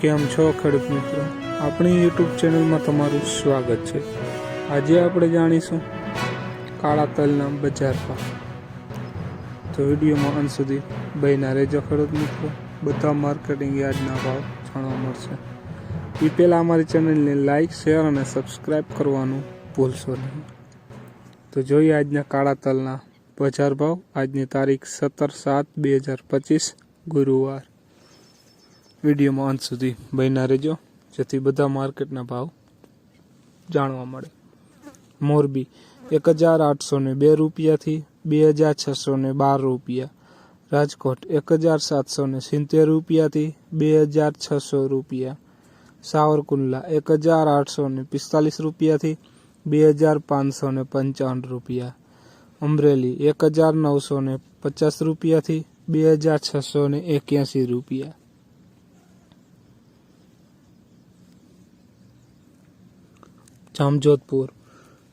કેમ છો ખેડૂત મિત્રો? આપણી યુટ્યુબ ચેનલમાં તમારું સ્વાગત છે. આજે આપણે જાણીશું કાળા તલના બજાર ભાવ. તો વિડીયોમાં અંત સુધી બહીના રહેજો ખેડૂત મિત્રો. બધા માર્કેટિંગ યાર્ડના ભાવ જાણવા મળશે. એ પહેલાં અમારી ચેનલને લાઇક શેર અને સબસ્ક્રાઈબ કરવાનું ભૂલશો નહીં. તો જોઈએ આજના કાળા તલના બજાર ભાવ. આજની તારીખ સત્તર સાત બે હજાર પચીસ ગુરુવાર. વિડીયોમાં અંત સુધી બન્યા રહેજો. જેથી બધા માર્કેટના ભાવ જાણવા મળે. મોરબી એક હજાર આઠસો ને બે રૂપિયાથી બે હજાર છસો ને બાર રૂપિયા. રાજકોટ એક હજાર સાતસો ને સિત્તેર રૂપિયાથી બે હજાર છસો રૂપિયા. સાવરકુંડલા એક હજાર આઠસો ને પિસ્તાલીસ રૂપિયાથી બે હજાર પાંચસો ને પંચાવન રૂપિયા. અમરેલી એક હજાર નવસો ને પચાસ રૂપિયાથી બે હજાર છસો ને એક્યાસી રૂપિયા. જામજોધપુર.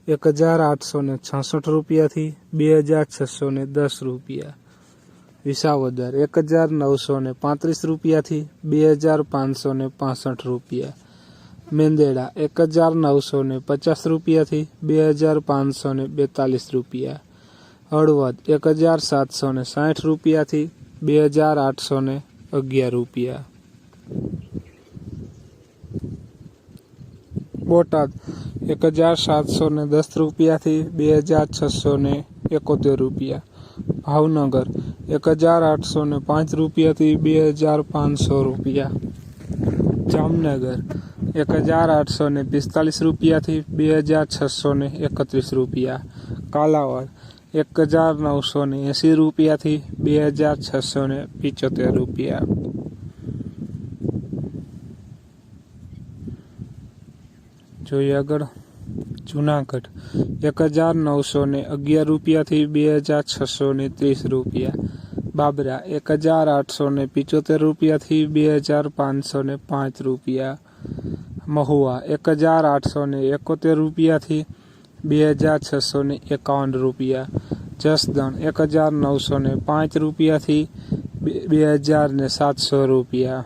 એક હજાર આઠસો ને છાસઠ રૂપિયાથી બે હજાર છસો ને દસ રૂપિયા. વિસાવદર, એક હજાર નવસો ને પાંત્રીસ રૂપિયાથી બે હજાર પાંચસો ને પાસઠ રૂપિયા. મેંદેડા, એક હજાર નવસો ને પચાસ રૂપિયાથી બે હજાર પાંચસો ને બેતાલીસ રૂપિયા. હળવદ, એક હજાર સાતસો ને સાઠ રૂપિયાથી બે હજાર આઠસો ને અગિયાર રૂપિયા. બોટાદ એક હજાર સાતસો ને દસ રૂપિયાથી બે હજાર છસો ને એકોતેર રૂપિયા. ભાવનગર એક હજાર આઠસો ને પાંચ રૂપિયાથી બે હજાર પાંચસો રૂપિયા. જામનગર એક હજાર આઠસો ને પિસ્તાલીસ રૂપિયાથી બે હજાર છસો ને એકત્રીસ રૂપિયા. કાલાવડ એક હજાર નવસો ને એંસી રૂપિયાથી બે હજાર છસો ને પિચોતેર રૂપિયા. જોઈએ આગળ જુનાગઢ. એક હજાર નવસો ને અગિયાર રૂપિયાથી બે હજાર છસો ને ત્રીસ રૂપિયા. બાબરા, એક હજાર આઠસો ને પિચોતેર રૂપિયાથી બે હજાર પાંચસો ને પાંચ રૂપિયા. મહુવા, એક હજાર આઠસો ને એકોતેર રૂપિયાથી બે હજાર છસો ને એકાવન રૂપિયા. જસદણ, એક હજાર નવસો ને પાંચ રૂપિયાથી બે હજાર ને સાતસો રૂપિયા.